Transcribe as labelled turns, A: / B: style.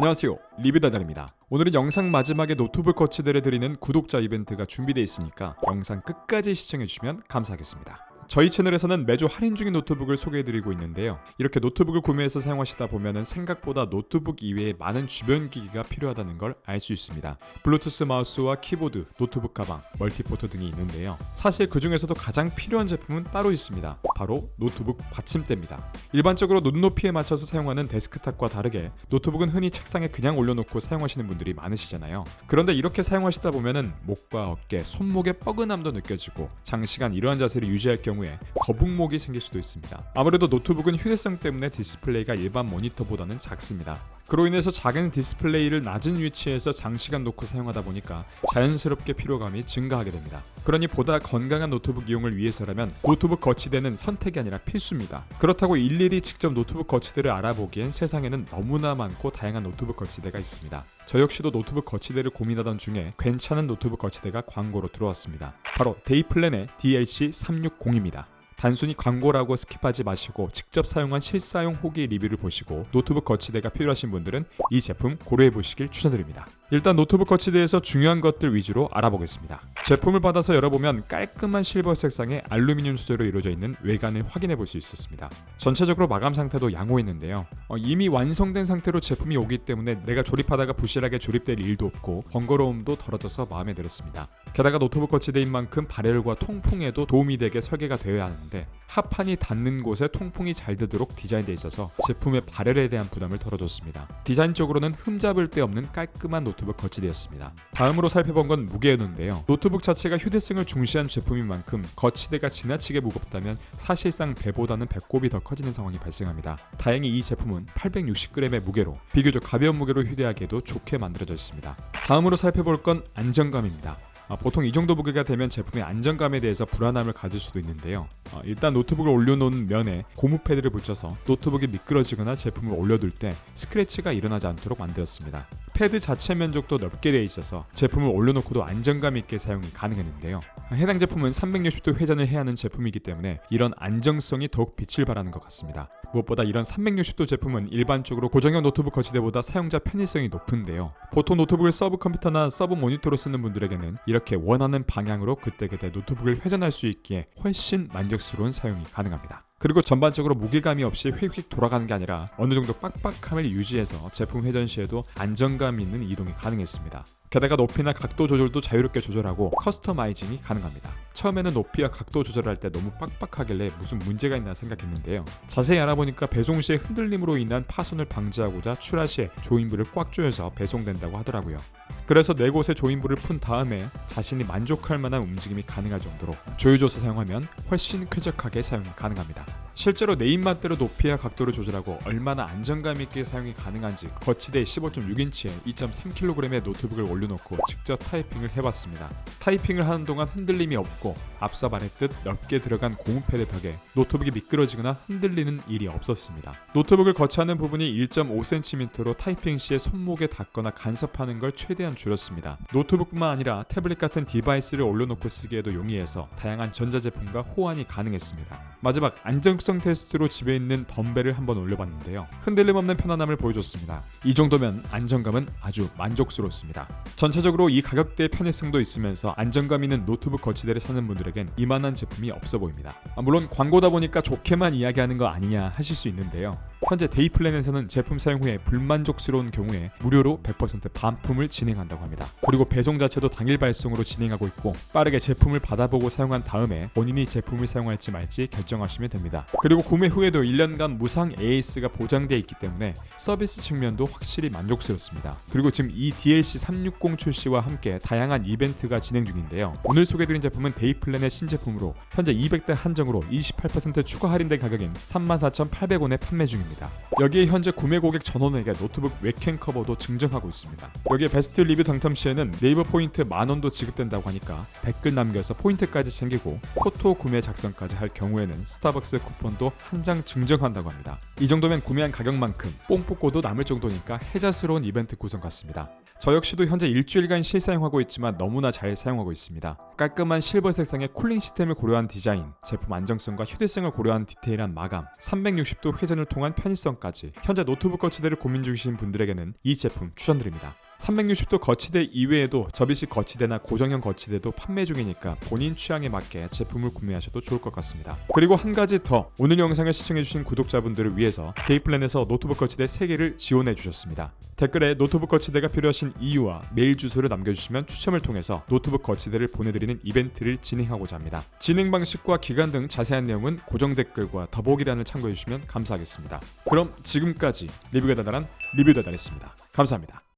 A: 안녕하세요. 리뷰다달입니다. 오늘은 영상 마지막에 노트북 거치대를 드리는 구독자 이벤트가 준비되어 있으니까 영상 끝까지 시청해주시면 감사하겠습니다 저희 채널에서는 매주 할인 중인 노트북을 소개해드리고 있는데요. 이렇게 노트북을 구매해서 사용하시다 보면 생각보다 노트북 이외에 많은 주변 기기가 필요하다는 걸 알 수 있습니다. 블루투스 마우스와 키보드, 노트북 가방, 멀티포터 등이 있는데요. 사실 그 중에서도 가장 필요한 제품은 따로 있습니다. 바로 노트북 받침대입니다. 일반적으로 눈높이에 맞춰서 사용하는 데스크탑과 다르게 노트북은 흔히 책상에 그냥 올려놓고 사용하시는 분들이 많으시잖아요. 그런데 이렇게 사용하시다 보면은 목과 어깨, 손목의 뻐근함도 느껴지고 장시간 이러한 자세를 유지할 경우 에 거북목이 생길 수도 있습니다. 아무래도 노트북은 휴대성 때문에 디스플레이가 일반 모니터보다는 작습니다. 그로 인해서 작은 디스플레이를 낮은 위치에서 장시간 놓고 사용하다 보니까 자연스럽게 피로감이 증가하게 됩니다. 그러니 보다 건강한 노트북 이용을 위해서라면 노트북 거치대는 선택이 아니라 필수입니다. 그렇다고 일일이 직접 노트북 거치대를 알아보기엔 세상에는 너무나 많고 다양한 노트북 거치대가 있습니다. 저 역시도 노트북 거치대를 고민하던 중에 괜찮은 노트북 거치대가 광고로 들어왔습니다. 바로 데이플랜의 DLC 360입니다. 단순히 광고라고 스킵하지 마시고 직접 사용한 실사용 후기 리뷰를 보시고 노트북 거치대가 필요하신 분들은 이 제품 고려해 보시길 추천드립니다. 일단 노트북 거치대에서 중요한 것들 위주로 알아보겠습니다. 제품을 받아서 열어보면 깔끔한 실버 색상의 알루미늄 소재로 이루어져 있는 외관을 확인해 볼 수 있었습니다. 전체적으로 마감 상태도 양호했는데요. 어, 이미 완성된 상태로 제품이 오기 때문에 내가 조립하다가 부실하게 조립될 일도 없고 번거로움도 덜어져서 마음에 들었습니다. 게다가 노트북 거치대인 만큼 발열과 통풍에도 도움이 되게 설계가 되어야 하는데 합판이 닿는 곳에 통풍이 잘 되도록 디자인되어 있어서 제품의 발열에 대한 부담을 덜어줬습니다. 디자인적으로는 흠잡을 데 없는 깔끔한 노트북 거치대였습니다. 다음으로 살펴본 건 무게였는데요. 노트북 자체가 휴대성을 중시한 제품인 만큼 거치대가 지나치게 무겁다면 사실상 배보다는 배꼽이 더 커지는 상황이 발생합니다. 다행히 이 제품은 860g의 무게로 비교적 가벼운 무게로 휴대하기에도 좋게 만들어져 있습니다. 다음으로 살펴볼 건 안정감입니다. 아, 보통 이 정도 무게가 되면 제품의 안정감에 대해서 불안함을 가질 수도 있는데요. 아, 일단 노트북을 올려놓은 면에 고무 패드를 붙여서 노트북이 미끄러지거나 제품을 올려둘 때 스크래치가 일어나지 않도록 만들었습니다. 패드 자체 면적도 넓게 되어 있어서 제품을 올려놓고도 안정감 있게 사용이 가능했는데요. 해당 제품은 360도 회전을 해야 하는 제품이기 때문에 이런 안정성이 더욱 빛을 발하는 것 같습니다. 무엇보다 이런 360도 제품은 일반적으로 고정형 노트북 거치대보다 사용자 편의성이 높은데요. 보통 노트북을 서브 컴퓨터나 서브 모니터로 쓰는 분들에게는 이렇게 원하는 방향으로 그때그때 노트북을 회전할 수 있기에 훨씬 만족 스러운 사용이 가능합니다. 그리고 전반적으로 무게감이 없이 휙휙 돌아가는 게 아니라 어느 정도 빡빡함을 유지해서 제품 회전 시에도 안정감 있는 이동이 가능했습니다. 게다가 높이나 각도 조절도 자유롭게 조절하고 커스터마이징이 가능합니다. 처음에는 높이와 각도 조절할 때 너무 빡빡하길래 무슨 문제가 있나 생각했는데요. 자세히 알아보니까 배송 시에 흔들림으로 인한 파손을 방지하고자 출하 시에 조인부를 꽉 조여서 배송된다고 하더라고요. 그래서 네 곳에 조인부를 푼 다음에 자신이 만족할 만한 움직임이 가능할 정도로 조여줘서 사용하면 훨씬 쾌적하게 사용이 가능합니다. 실제로 내 입맛대로 높이와 각도를 조절하고 얼마나 안정감 있게 사용이 가능한지 거치대 15.6인치에 2.3kg의 노트북을 올려놓고 직접 타이핑을 해봤습니다. 타이핑을 하는 동안 흔들림이 없고 앞서 말했듯 넓게 들어간 고무 패드 덕에 노트북이 미끄러지거나 흔들리는 일이 없었습니다. 노트북을 거치하는 부분이 1.5cm로 타이핑 시에 손목에 닿거나 간섭하는 걸 최대한 줄였습니다. 노트북뿐만 아니라 태블릿 같은 디바이스를 올려놓고 쓰기에도 용이해서 다양한 전자제품과 호환이 가능했습니다. 마지막 안정성 테스트로 집에 있는 덤벨을 한번 올려봤는데요. 흔들림 없는 편안함을 보여줬습니다. 이 정도면 안정감은 아주 만족스럽습니다. 전체적으로 이 가격대의 편의성도 있으면서 안정감 있는 노트북 거치대를 찾는 분들에겐 이만한 제품이 없어 보입니다. 아, 물론 광고다 보니까 좋게만 이야기하는 거 아니냐 하실 수 있는데요. 현재 데이플랜에서는 제품 사용 후에 불만족스러운 경우에 무료로 100% 반품을 진행한다고 합니다. 그리고 배송 자체도 당일 발송으로 진행하고 있고 빠르게 제품을 받아보고 사용한 다음에 본인이 제품을 사용할지 말지 결정하시면 됩니다. 그리고 구매 후에도 1년간 무상 AS가 보장되어 있기 때문에 서비스 측면도 확실히 만족스럽습니다. 그리고 지금 이 DLC 360 출시와 함께 다양한 이벤트가 진행 중인데요. 오늘 소개드린 제품은 데이플랜의 신제품으로 현재 200대 한정으로 28% 추가 할인된 가격인 34,800원에 판매 중입니다. 여기에 현재 구매 고객 전원에게 노트북 웹캠 커버도 증정하고 있습니다. 여기에 베스트 리뷰 당첨 시에는 네이버 포인트 만원도 지급된다고 하니까 댓글 남겨서 포인트까지 챙기고 포토 구매 작성까지 할 경우에는 스타벅스 쿠폰도 한 장 증정한다고 합니다. 이 정도면 구매한 가격만큼 뽕 뽑고도 남을 정도니까 혜자스러운 이벤트 구성 같습니다. 저 역시도 현재 일주일간 실사용하고 있지만 너무나 잘 사용하고 있습니다. 깔끔한 실버 색상의 쿨링 시스템을 고려한 디자인, 제품 안정성과 휴대성을 고려한 디테일한 마감, 360도 회전을 통한 편의성까지 현재 노트북 거치대를 고민 중이신 분들에게는 이 제품 추천드립니다. 360도 거치대 이외에도 접이식 거치대나 고정형 거치대도 판매 중이니까 본인 취향에 맞게 제품을 구매하셔도 좋을 것 같습니다. 그리고 한 가지 더 오늘 영상을 시청해주신 구독자분들을 위해서 데이플랜에서 노트북 거치대 3개를 지원해 주셨습니다. 댓글에 노트북 거치대가 필요하신 이유와 메일 주소를 남겨주시면 추첨을 통해서 노트북 거치대를 보내드리는 이벤트를 진행하고자 합니다. 진행 방식과 기간 등 자세한 내용은 고정 댓글과 더보기란을 참고해 주시면 감사하겠습니다. 그럼 지금까지 리뷰가 다달한 리뷰 다달했습니다. 감사합니다.